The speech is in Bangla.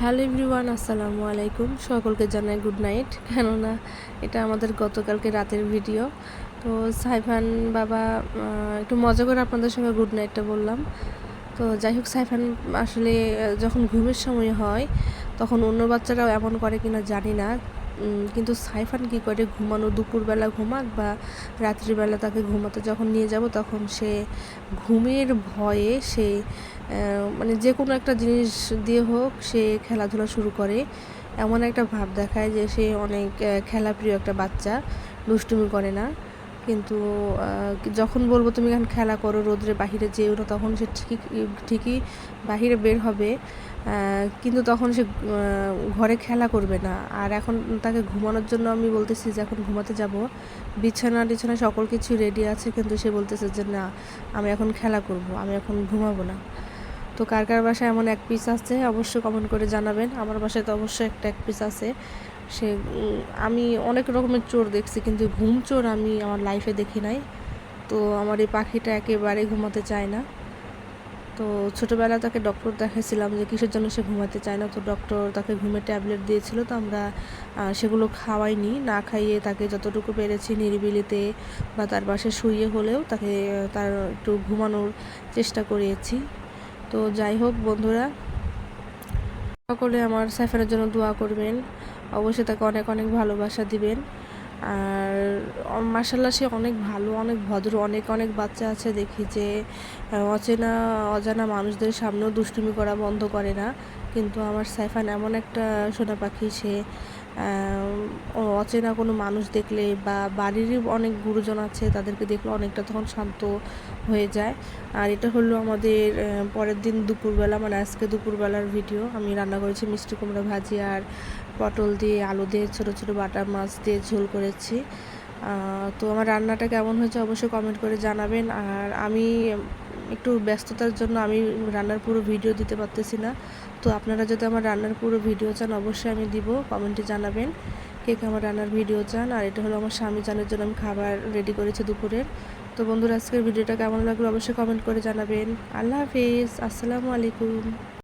হ্যালো এভরিওয়ান, আসসালামু আলাইকুম। সকলকে জানাই গুড নাইট। কেননা এটা আমাদের গতকালকে রাতের ভিডিও। তো সাইফান বাবা একটু মজা করে আপনাদের সঙ্গে গুড নাইটটা বললাম। তো যাই হোক, সাইফান আসলে যখন ঘুমের সময় হয়, তখন অন্য বাচ্চারাও এমন করে কিনা জানি না। কিন্তু সাইফান কি করে? ঘুমানো দুপুরবেলা ঘুমাক বা রাত্রিবেলা তাকে ঘুমাতে যখন নিয়ে যাব তখন সে ঘুমের ভয়ে সে মানে যে কোনো একটা জিনিস দিয়ে হোক সে খেলাধুলা শুরু করে। এমন একটা ভাব দেখায় যে সে অনেক খেলাপ্রিয় একটা বাচ্চা, দুষ্টুমি করে না। কিন্তু যখন বলব তুমি এখন খেলা করো, রোদ্রে বাহিরে যেও না, তখন সে ঠিকই ঠিকই বাহিরে বের হবে। কিন্তু তখন সে ঘরে খেলা করবে না। আর এখন তাকে ঘুমানোর জন্য আমি বলতেছি যে, এখন ঘুমাতে যাব। বিছানা টিছানা সকল কিছু রেডি আছে, কিন্তু সে বলতেছে যে, না, আমি এখন খেলা করব, আমি এখন ঘুমাবো না। তো কার কার বাসায় এমন এক পিস আছে, অবশ্যই কমেন্ট করে জানাবেন। আমার বাসায় তো অবশ্যই একটা এক পিস আছে। সে আমি অনেক রকমের চোর দেখছি, কিন্তু ঘুম চোর আমি আমার লাইফে দেখি নাই। তো আমার এই পাখিটা একেবারে ঘুমাতে চায় না। তো ছোটোবেলা তাকে ডক্টর দেখাইছিলাম যে কিসের জন্য সে ঘুমাতে চায় না। তো ডক্টর তাকে ঘুমের ট্যাবলেট দিয়েছিল, তো আমরা সেগুলো খাওয়াইনি। না খাইয়ে তাকে যতটুকু পেরেছি নিরিবিলিতে বা তার পাশে শুইয়ে হলেও তাকে, তার একটু ঘুমানোর চেষ্টা করিয়েছি তো যাই হোক বন্ধুরা, সকলে আমার সাইফানের জন্য দোয়া করবেন। অবশ্যই তাকে অনেক অনেক ভালোবাসা দিবেন। আর মার্শাল্লাহ সে অনেক ভালো, অনেক ভদ্র, অনেক অনেক বাচ্চা আছে দেখি যে অচেনা, অজানা মানুষদের সামনেও দুষ্টুমি করা বন্ধ করে না। কিন্তু আমার সাইফান এমন একটা সোনা পাখি সে অচেনা কোনো মানুষ দেখলে বা বাড়িরই অনেক গুরুজন আছে তাদেরকে দেখলে অনেকটা তখন শান্ত হয়ে যায়। আর এটা হলো আমাদের পরের দিন দুপুরবেলা মানে আজকে দুপুরবেলার ভিডিও। আমি রান্না করেছি মিষ্টি কুমড়া ভাজি আর পটল দিয়ে, আলু দিয়ে, ছোটো ছোটো বাটা মাছ দিয়ে ঝোল করেছি। তো আমার রান্নাটা কেমন হয়েছে অবশ্যই কমেন্ট করে জানাবেন। আর আমি একটু ব্যস্ততার জন্য আমি রান্নার পুরো ভিডিও দিতে পারতেছি না। তো আপনারা যদি আমার রান্নার পুরো ভিডিও চান, অবশ্যই আমি দিব কমেন্টে জানাবেন কে কে আমার রান্নার ভিডিও চান। আর এটা হলো আমার স্বামী জানের জন্য আমি খাবার রেডি করেছি দুপুরের। তো বন্ধুরা, আজকের ভিডিওটা কেমন লাগল অবশ্যই কমেন্ট করে জানাবেন। আল্লাহ হাফিজ, আসসালামু আলাইকুম।